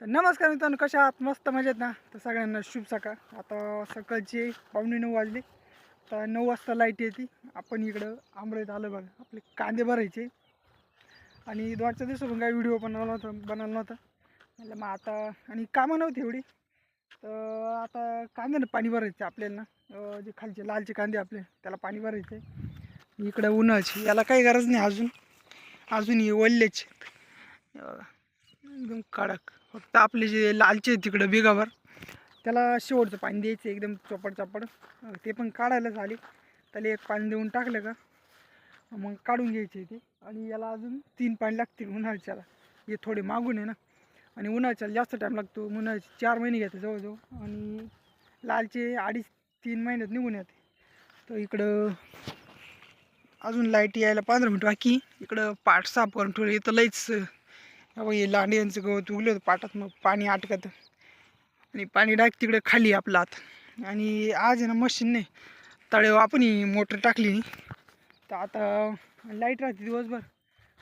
तर नमस्कार मित्रांनो कशा आहात? मस्त मजेत ना? तर सगळ्यांना शुभ सकाळ. आता सकाळचे पावणे नऊ वाजले. तर नऊ वाजता लाइट येते. आपण इकडं आंबरेत आलं बघा. आपले कांदे भरायचे. आणि दोनच्या दिवसापासून काही व्हिडिओ बनवला नव्हता बनवला नव्हता. म्हटलं मग आता आणि कामं नव्हती एवढी. तर आता कांद्यानं पाणी भरायचं आपल्याला. जे खालचे लालचे कांदे आपले त्याला पाणी भरायचं आहे. इकडं उन्हाची याला काही गरज नाही अजून. अजून हे वल्लेच एकदम कडक. फक्त आपले जे लालचे आहेत तिकडं बिगावर त्याला शेवटचं पाणी द्यायचं एकदम चोपड चापड. ते पण काढायलाच आले त्याला एक पाणी देऊन टाकलं का मग काढून घ्यायचे ते. आणि याला अजून तीन पाणी लागतील उन्हाळ्याच्याला. हे थोडे मागून आहे ना. आणि उन्हाळ्याच्याला जास्त टाईम लागतो. उन्हाळ्याचे चार महिने घेते जवळजवळ. आणि लालचे अडीच तीन महिन्यात निघून येते. तर इकडं अजून लाइट यायला पंधरा मिनिट बाकी. इकडं पाठ साफ करून ठेवलं. इथं लईच अहो हे लांड्यांचं गवत उगलं होतं पाटात मग पाणी अटकत आणि पाणी डाक तिकडे खाली आपला आत. आणि आज आहे ना नाही. तळे आपण ही मोटर टाकली तर आता लाइट राहते दिवसभर.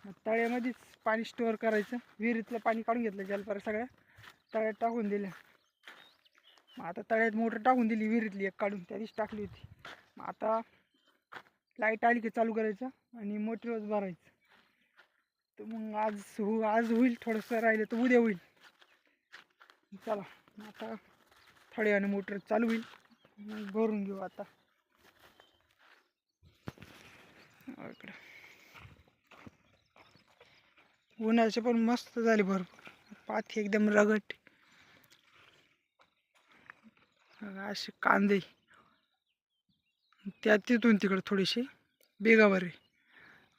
मग तळ्यामध्येच पाणी स्टोअर करायचं. विहिरीतलं पाणी काढून घेतलं जलपर सगळ्या तळ्यात टाकून दिल्या मग आता तळ्यात मोटर टाकून दिली विहिरीतली एक काढून. त्या दिवशी टाकली होती. मग आता लाइट आली की चालू करायचं आणि मोटरच भरायचं. तर मग आज हो आज होईल थोडंसं राहिलं तर उद्या होईल. चला आता थोड्या वेळाने मोटर चालू होईल. मग भरून घेऊ आता. हो, इकडं. उन्हाचे पण मस्त झाले भरपूर. पाथी एकदम रगट. असे कांदे. त्या तिथून तिकडं थोडीशी बेगावर आहे.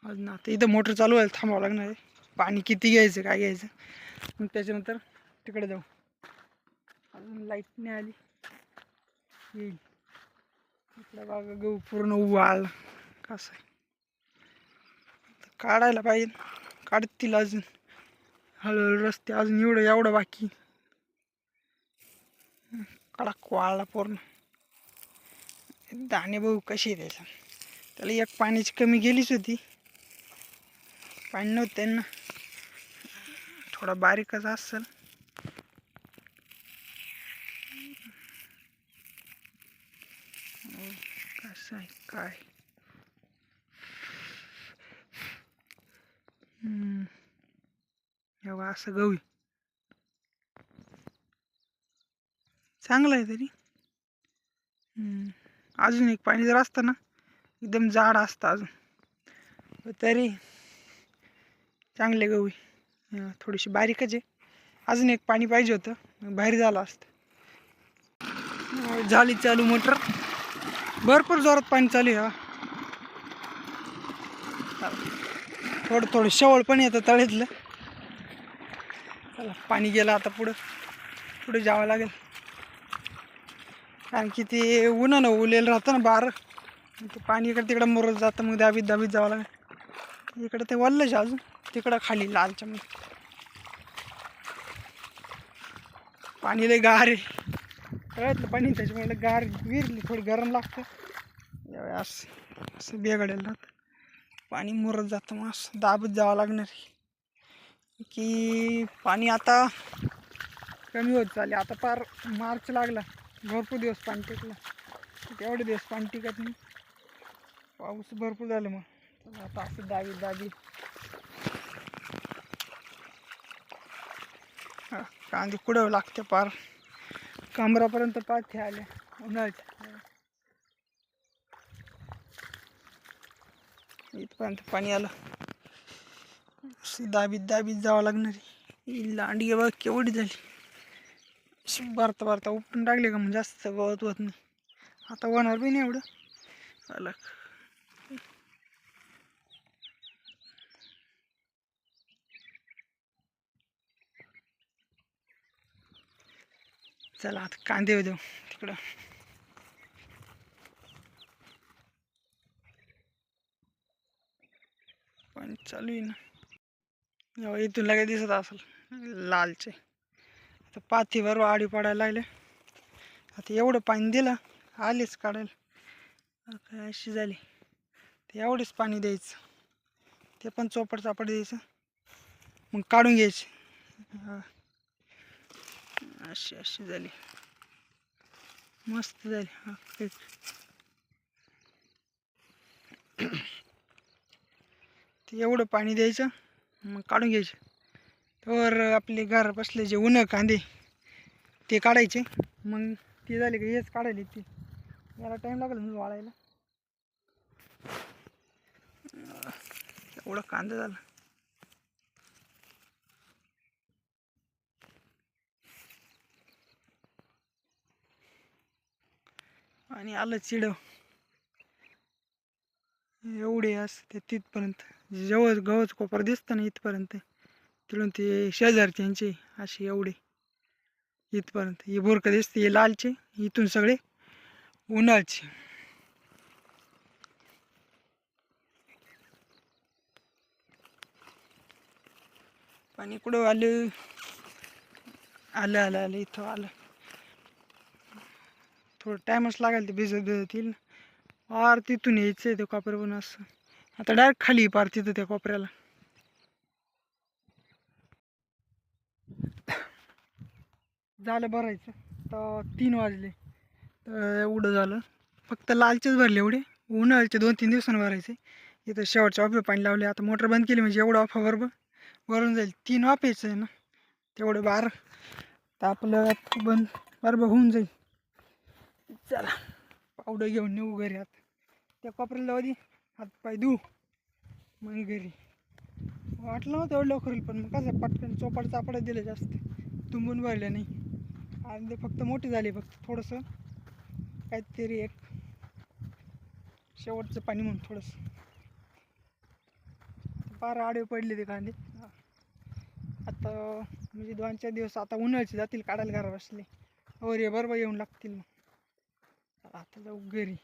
अजून आता इथं मोटर चालू आहे थांबावं लागणार आहे. पाणी किती घ्यायचं काय घ्यायचं? मग त्याच्यानंतर तिकडे जाऊ. अजून लाइट नाही आली. येईल. इकडं बागा गहू पूर्ण वाळ कसं आहे? काढायला पाहिजे. काढतील अजून. हळूहळू रस्ते अजून एवढं एवढं बाकी. कडक वाळला पूर्ण. दाणे भाऊ कशी आहे त्याला एक पाण्याची कमी गेलीच होती. पाणी नव्हतं त्यांना. थोडा बारीकच असेल. हो, कसं आहे काय? एवढा असं गहू चांगलं आहे तरी. अजून एक पाणी जर असतं ना एकदम जाड असतं अजून. तरी चांगले गहू थोडीशी बारीकच आहे. अजून एक पाणी पाहिजे होतं. बाहेर झालं असतं. झाली चालू मोटर. भरपूर जोरात पाणी चालू आहे हा. थोडं थोडं शेवळ पण येतं तळेतलं. चला पाणी गेलं आता पुढं. पुढे जावं लागेल. कारण की ते उन्हानं उलेलं राहतं ना बार. ते पाणी इकडं तिकडं मुरत जातं. मग दाबीत दाबीत जावं लागेल. इकडं ते वल्लंच आहे अजून. तिकडं खाली लाल चमक पाणी लय गार आहे. कळतलं पाणी त्याच्यामुळे गार विरली थोडी गरम लागतं. असं असं बेगडेल राहतं पाणी मुरत जातं मग असं दाबत जावं लागणार की पाणी आता कमी होत चालले आता पार मार्च लागला. भरपूर दिवस पाणी टिकलं. तेवढे दिवस पाणी टिकत नाही. पाऊस भरपूर झालं मग. आता असं दाबी दाबी कांदे कुडव लागते पार. कांबरापर्यंत पाथ्या आल्या उन्हाळ्याच्या इथपर्यंत पाणी आलं. अशी दाबीत दाबीत जावं लागणार आहे. ही लांडी बघ केवढी झाली. अशी भरता भरता उपटून टाकले का मग जास्त गवत होत नाही. आता होणार बी नाही एवढं. आलं चला आता कांदे देऊ तिकडं. पण चालू आहे ना. जेव्हा इथून लगेच दिसत असेल लालचे. आता पाथीवर आडी पडायला लागले. आता एवढं पाणी दिलं आलेच काढायला. आता अशी झाली. ते एवढेच पाणी द्यायचं. ते पण चोपड चापड द्यायचं. मग काढून घ्यायचे. अशी अशी झाली. मस्त झाली. हा तेच. ते एवढं पाणी द्यायचं मग काढून घ्यायचं. तर आपले घर बसले जे उन्ह कांदे ते काढायचे. मग ते झाले का हेच काढायले ते. याला टाईम लागला ना वाळायला. एवढा कांदा झाला. आणि आलं चिडव. एवढे असते तिथपर्यंत. जवळ गवच कोपर दिसतं ना इथपर्यंत. तिकडून ते शेजारच्यांचे असे एवढे. इथपर्यंत. ही बोरकं दिसते हे लालचे. इथून सगळे उन्हाळचे. आणि इकडं आलं आलं आलं आलं इथं आलं. थोडं टायमच लागेल ते भिजत भिजत येईल पार तिथून यायचं आहे ते कोपऱ्या पण असं. आता डायरेक्ट खाली पार तिथं त्या कोपऱ्याला. झालं भरायचं. तर तीन वाजले. तर एवढं झालं. फक्त लालचेच भरले एवढे. उन्हाळ्याचे दोन तीन दिवसांनी भरायचे. इथं शेवटच्या ऑफे पाणी लावले. आता मोटर बंद केली म्हणजे एवढं ऑफा बरोबर. वरून जाईल. तीन वाफेचं आहे ना. तेवढं बार. तर आपलं बंद. बरोबर होऊन जाईल. चला. पावडर घेऊन नेऊ घरी आता. त्या कोपऱ्याला जाऊ दे. हातपाय धू. मग घरी. वाटलं नव्हतं एवढं लवकर पण मग कसं पटकन चोपड चापड दिलं जास्त. तुंबून भरलं नाही. आणि ते फक्त मोठी झाले फक्त थोडंसं. काहीतरी एक शेवटचं पाणी म्हणून थोडंसं. फार आडवे पडले ते कांदे. आता म्हणजे दोन चार दिवस आता उन्हाळ्याचे जातील काढायला घरा बसले. हो रे बरोबर येऊन लागतील मग. आता जाऊ घरी.